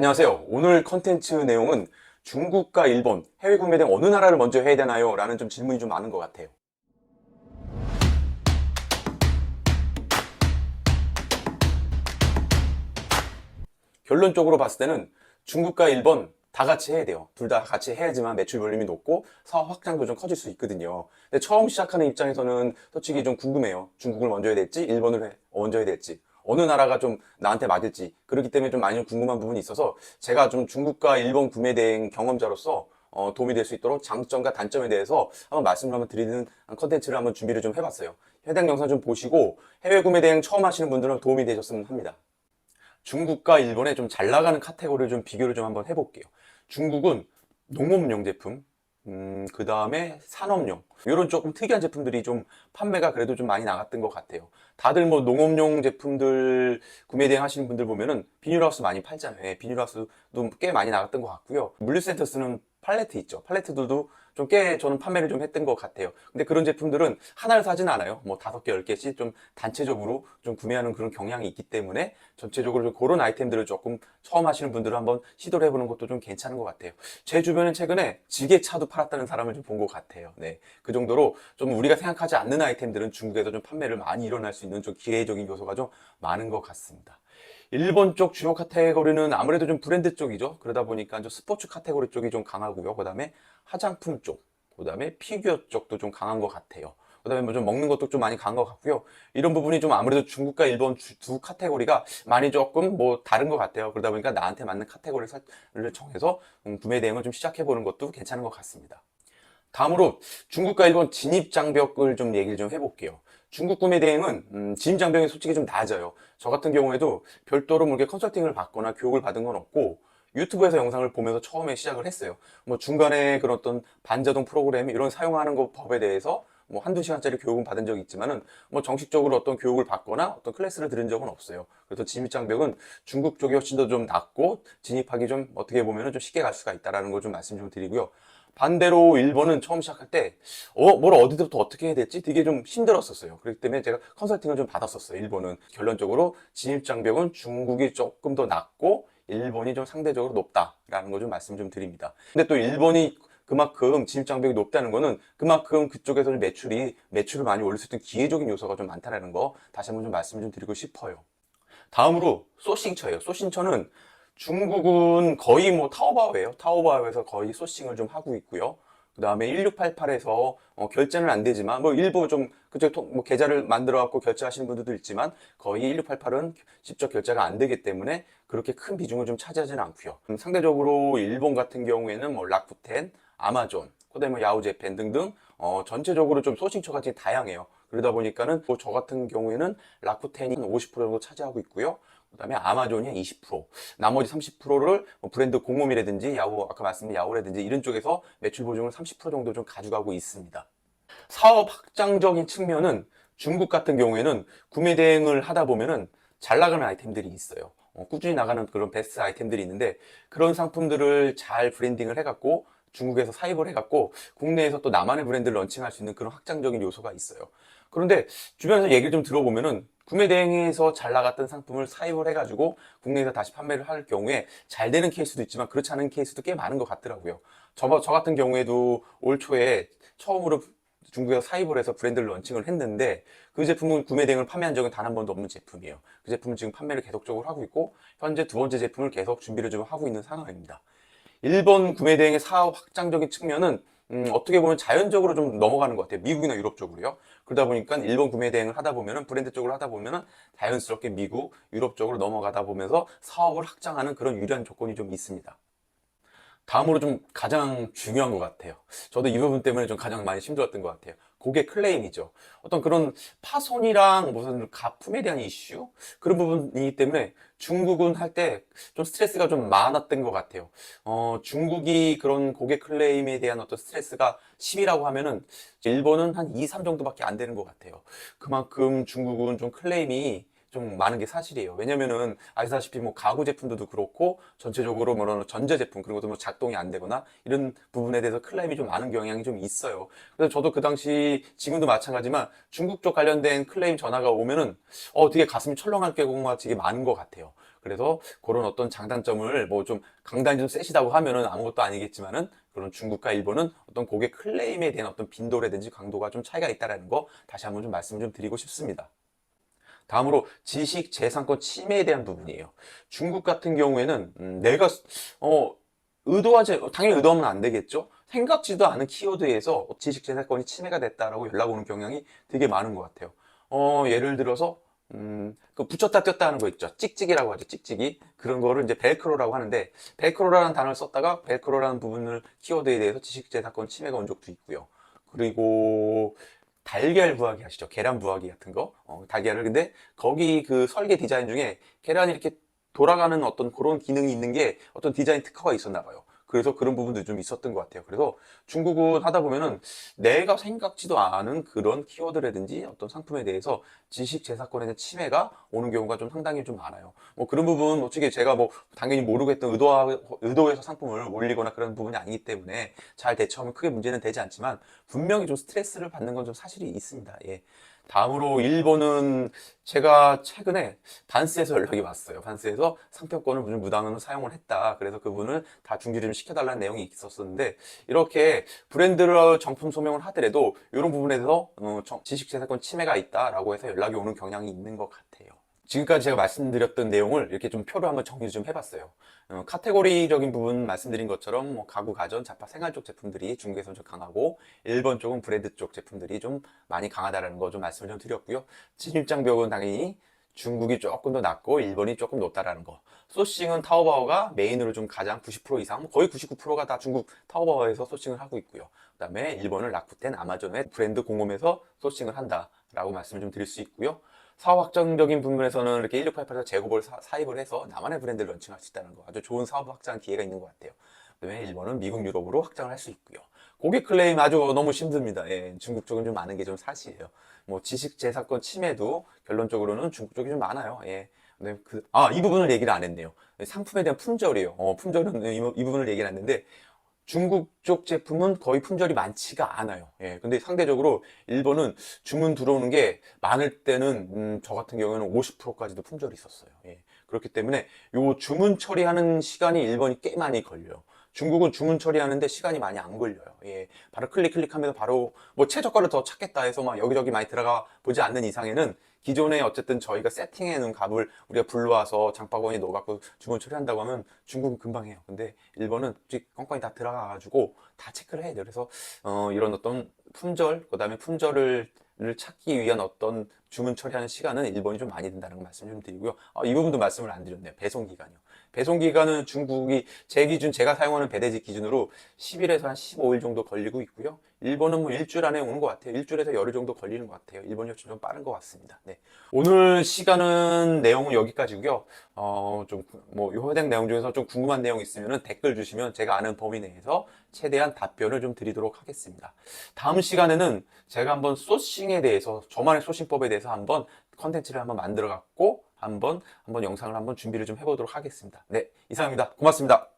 안녕하세요. 오늘 컨텐츠 내용은 중국과 일본, 해외 구매 등 어느 나라를 먼저 해야 되나요? 라는 좀 질문이 좀 많은 것 같아요. 결론적으로 봤을 때는 중국과 일본 다 같이 해야 돼요. 둘 다 같이 해야지만 매출 볼륨이 높고 사업 확장도 좀 커질 수 있거든요. 근데 처음 시작하는 입장에서는 솔직히 좀 궁금해요. 중국을 먼저 해야 될지, 일본을 해- 먼저 해야 될지. 어느 나라가 좀 나한테 맞을지. 그렇기 때문에 좀 많이 궁금한 부분이 있어서 제가 좀 중국과 일본 구매 대행 경험자로서 어, 도움이 될 수 있도록 장점과 단점에 대해서 한번 말씀을 한번 드리는 컨텐츠를 한번 준비를 좀 해봤어요. 해당 영상 좀 보시고 해외 구매 대행 처음 하시는 분들은 도움이 되셨으면 합니다. 중국과 일본의 좀 잘 나가는 카테고리를 좀 비교를 좀 한번 해볼게요. 중국은 농업용 제품, 음, 그 다음에 산업용, 이런 조금 특이한 제품들이 좀 판매가 그래도 좀 많이 나갔던 것 같아요. 다들 뭐 농업용 제품들 구매 대행 하시는 분들 보면은 비닐하우스 많이 팔잖아요. 예, 비닐하우스도 꽤 많이 나갔던 것 같고요. 물류센터 쓰는 팔레트 있죠. 팔레트들도 좀 꽤 저는 판매를 좀 했던 것 같아요. 근데 그런 제품들은 하나를 사진 않아요. 뭐 다섯 개, 열 개씩 좀 단체적으로 좀 구매하는 그런 경향이 있기 때문에 전체적으로 좀 그런 아이템들을 조금 처음 하시는 분들은 한번 시도를 해보는 것도 좀 괜찮은 것 같아요. 제 주변엔 최근에 지게차도 팔았다는 사람을 좀 본 것 같아요. 네. 그 정도로 좀 우리가 생각하지 않는 아이템들은 중국에서 좀 판매를 많이 일어날 수 있는 좀 기회적인 요소가 좀 많은 것 같습니다. 일본 쪽 주요 카테고리는 아무래도 좀 브랜드 쪽이죠. 그러다 보니까 좀 스포츠 카테고리 쪽이 좀 강하고요. 그 다음에 화장품 쪽, 그 다음에 피규어 쪽도 좀 강한 것 같아요. 그 다음에 뭐 좀 먹는 것도 좀 많이 강한 것 같고요. 이런 부분이 좀 아무래도 중국과 일본 주- 두 카테고리가 많이 조금 뭐 다른 것 같아요. 그러다 보니까 나한테 맞는 카테고리를 설- 정해서 음, 구매 대행을 좀 시작해보는 것도 괜찮은 것 같습니다. 다음으로 중국과 일본 진입 장벽을 좀 얘기를 좀 해볼게요. 중국 구매 대행은 음, 진입 장벽이 솔직히 좀 낮아요. 저 같은 경우에도 별도로 뭐 이렇게 컨설팅을 받거나 교육을 받은 건 없고 유튜브에서 영상을 보면서 처음에 시작을 했어요. 뭐 중간에 그런 어떤 반자동 프로그램 이런 사용하는 것 법에 대해서 뭐 한두 시간짜리 교육은 받은 적이 있지만은 뭐 정식적으로 어떤 교육을 받거나 어떤 클래스를 들은 적은 없어요. 그래서 진입 장벽은 중국 쪽이 훨씬 더 좀 낮고 진입하기 좀 어떻게 보면은 좀 쉽게 갈 수가 있다라는 걸 좀 말씀 좀 드리고요. 반대로 일본은 처음 시작할 때, 어, 뭘 어디서부터 어떻게 해야 될지 되게 좀 힘들었었어요. 그렇기 때문에 제가 컨설팅을 좀 받았었어요, 일본은. 결론적으로 진입장벽은 중국이 조금 더 낮고, 일본이 좀 상대적으로 높다라는 걸좀 말씀 좀 드립니다. 근데 또 일본이 그만큼 진입장벽이 높다는 거는 그만큼 그쪽에서 좀 매출이, 매출을 많이 올릴 수 있는 기회적인 요소가 좀 많다는 거 다시 한번 좀 말씀 좀 드리고 싶어요. 다음으로 소싱처예요. 소싱처는 중국은 거의 뭐 타오바오예요. 타오바오에서 거의 소싱을 좀 하고 있고요. 그 다음에 1688에서 결제는 안 되지만 뭐 일부 좀 그쪽 통- 뭐 계좌를 만들어 갖고 결제하시는 분들도 있지만 거의 1688은 직접 결제가 안 되기 때문에 그렇게 큰 비중을 좀 차지하지는 않고요. 음, 상대적으로 일본 같은 경우에는 뭐 라쿠텐, 아마존, 그다음에 뭐 야후제팬 등등 어, 전체적으로 좀 소싱처가 되게 다양해요. 그러다 보니까는 뭐 저 같은 경우에는 라쿠텐이 50% 정도 차지하고 있고요. 그다음에 아마존이 20%, 나머지 30%를 뭐 브랜드 공홈이라든지 야후 아까 말씀드린 야후라든지 이런 쪽에서 매출 보증을 30% 정도 좀 가져가고 있습니다. 사업 확장적인 측면은 중국 같은 경우에는 구매 대행을 하다 보면은 잘 나가는 아이템들이 있어요. 어, 꾸준히 나가는 그런 베스트 아이템들이 있는데 그런 상품들을 잘 브랜딩을 해갖고 중국에서 사입을 해갖고 국내에서 또 나만의 브랜드를 런칭할 수 있는 그런 확장적인 요소가 있어요. 그런데 주변에서 얘기를 좀 들어보면은 구매 대행에서 잘 나갔던 상품을 사입을 해가지고 국내에서 다시 판매를 할 경우에 잘 되는 케이스도 있지만 그렇지 않은 케이스도 꽤 많은 것 같더라고요. 저, 저 같은 경우에도 올 초에 처음으로 중국에서 사입을 해서 브랜드를 런칭을 했는데 그 제품은 구매 대행을 판매한 적은 단 한 번도 없는 제품이에요. 그 제품은 지금 판매를 계속적으로 하고 있고 현재 두 번째 제품을 계속 준비를 좀 하고 있는 상황입니다. 일본 구매 대행의 사업 확장적인 측면은 음, 어떻게 보면 자연적으로 좀 넘어가는 것 같아요. 미국이나 유럽 쪽으로요. 그러다 보니까 일본 구매 대행을 하다 보면은 브랜드 쪽으로 하다 보면은 자연스럽게 미국, 유럽 쪽으로 넘어가다 보면서 사업을 확장하는 그런 유리한 조건이 좀 있습니다. 다음으로 좀 가장 중요한 것 같아요. 저도 이 부분 때문에 좀 가장 많이 힘들었던 것 같아요. 고객 클레임이죠. 어떤 그런 파손이랑 무슨 가품에 대한 이슈? 그런 부분이기 때문에 중국은 할 때 좀 스트레스가 좀 많았던 것 같아요. 어, 중국이 그런 고객 클레임에 대한 어떤 스트레스가 10이라고 하면은 일본은 한 2, 3 정도밖에 안 되는 것 같아요. 그만큼 중국은 좀 클레임이 좀 많은 게 사실이에요. 왜냐면은 아시다시피 뭐 가구 제품들도 그렇고 전체적으로 뭐 전자 제품 그런 것도 뭐 작동이 안 되거나 이런 부분에 대해서 클레임이 좀 많은 경향이 좀 있어요. 그래서 저도 그 당시 지금도 마찬가지지만 중국 쪽 관련된 클레임 전화가 오면은 어 되게 가슴이 철렁할 경우가 되게 많은 것 같아요. 그래서 그런 어떤 장단점을 뭐 좀 강단이 좀 세시다고 하면은 아무것도 아니겠지만은 그런 중국과 일본은 어떤 고객 클레임에 대한 어떤 빈도라든지 강도가 좀 차이가 있다라는 거 다시 한번 좀 말씀을 좀 드리고 싶습니다. 다음으로 지식 재산권 침해에 대한 부분이에요. 중국 같은 경우에는 음, 내가 어 의도하지 당연히 의도하면 안 되겠죠. 생각지도 않은 키워드에서 지식 재산권이 침해가 됐다라고 연락 오는 경향이 되게 많은 것 같아요. 어 예를 들어서 음, 그 붙였다 뗐다 하는 거 있죠. 찍찍이라고 하죠. 찍찍이. 그런 거를 이제 벨크로라고 하는데, 벨크로라는 단어를 썼다가 벨크로라는 부분을 키워드에 대해서 지식재산권 침해가 온 적도 있고요. 그리고 달걀 부화기 아시죠? 계란 부화기 같은 거. 어, 달걀을. 근데 거기 그 설계 디자인 중에 계란이 이렇게 돌아가는 어떤 그런 기능이 있는 게 어떤 디자인 특허가 있었나 봐요. 그래서 그런 부분도 좀 있었던 것 같아요. 그래서 중국은 하다 보면은 내가 생각지도 않은 그런 키워드라든지 어떤 상품에 대해서 지식 재산권에 대한 침해가 오는 경우가 좀 상당히 좀 많아요. 뭐 그런 부분 어떻게 제가 뭐 당연히 모르고 했던 의도하, 의도해서 상품을 올리거나 그런 부분이 아니기 때문에 잘 대처하면 크게 문제는 되지 않지만 분명히 좀 스트레스를 받는 건 좀 사실이 있습니다. 예. 다음으로 일본은 제가 최근에 반스에서 연락이 왔어요. 반스에서 상표권을 무슨 무단으로 사용을 했다. 그래서 그분을 다 중지를 좀 시켜달라는 내용이 있었었는데 이렇게 브랜드를 정품 소명을 하더라도 이런 부분에 대해서 어, 정- 지식재산권 침해가 있다라고 해서 연락이 오는 경향이 있는 것 같아요. 지금까지 제가 말씀드렸던 내용을 이렇게 좀 표로 한번 정리 좀 해봤어요. 어, 카테고리적인 부분 말씀드린 것처럼 뭐 가구, 가전, 잡화, 생활 쪽 제품들이 중국에서 좀 강하고 일본 쪽은 브랜드 쪽 제품들이 좀 많이 강하다라는 거 좀 말씀을 좀 드렸고요. 진입장 벽은 당연히 중국이 조금 더 낮고 일본이 조금 높다라는 거. 소싱은 타오바오가 메인으로 좀 가장 90% 이상, 거의 99%가 다 중국 타오바오에서 소싱을 하고 있고요. 그다음에 일본은 라쿠텐, 아마존의 브랜드 공홈에서 소싱을 한다라고 말씀을 좀 드릴 수 있고요. 사업 확장적인 부분에서는 이렇게 1688에서 재고를 사, 사입을 해서 나만의 브랜드를 런칭할 수 있다는 거 아주 좋은 사업 확장 기회가 있는 것 같아요. 그다음에 일본은 미국, 유럽으로 확장을 할 수 있고요. 고객 클레임 아주 너무 힘듭니다. 예, 중국 쪽은 좀 많은 게 좀 사실이에요. 뭐 지식 재산권 침해도 결론적으로는 중국 쪽이 좀 많아요. 예. 근데 그, 아, 이 부분을 얘기를 안 했네요. 상품에 대한 품절이에요. 어, 품절은 이, 이 부분을 얘기를 안 했는데 중국 쪽 제품은 거의 품절이 많지가 않아요. 예, 근데 상대적으로 일본은 주문 들어오는 게 많을 때는 음, 저 같은 경우에는 50%까지도 품절이 있었어요. 예, 그렇기 때문에 요 주문 처리하는 시간이 일본이 꽤 많이 걸려요. 중국은 주문 처리하는데 시간이 많이 안 걸려요. 예, 바로 클릭 클릭하면서 바로 뭐 최저가를 더 찾겠다 해서 막 여기저기 많이 들어가 보지 않는 이상에는 기존에 어쨌든 저희가 세팅해 놓은 값을 우리가 불러와서 장바구니에 넣어갖고 주문 처리한다고 하면 중국은 금방 해요. 근데 일본은 껌껌이 다 들어가가지고 다 체크를 해야 돼요. 그래서 어, 이런 어떤 품절, 그 다음에 품절을 를 찾기 위한 어떤 주문 처리하는 시간은 일본이 좀 많이 든다는 거 말씀 좀 드리고요. 아, 이 부분도 말씀을 안 드렸네요. 배송 기간이요. 배송 기간은 중국이 제 기준 제가 사용하는 배대지 기준으로 10일에서 한 15일 정도 걸리고 있고요. 일본은 뭐 일주일 안에 오는 것 같아요. 일주일에서 열흘 정도 걸리는 것 같아요. 일본이 훨씬 좀 빠른 것 같습니다. 네. 오늘 시간은 내용은 여기까지고요. 어, 좀, 뭐, 요 해당 내용 중에서 좀 궁금한 내용 있으면 댓글 주시면 제가 아는 범위 내에서 최대한 답변을 좀 드리도록 하겠습니다. 다음 시간에는 제가 한번 소싱에 대해서, 저만의 소싱법에 대해서 한번 컨텐츠를 한번 만들어 갖고 한번, 한번 영상을 한번 준비를 좀 해보도록 하겠습니다. 네, 이상입니다. 고맙습니다.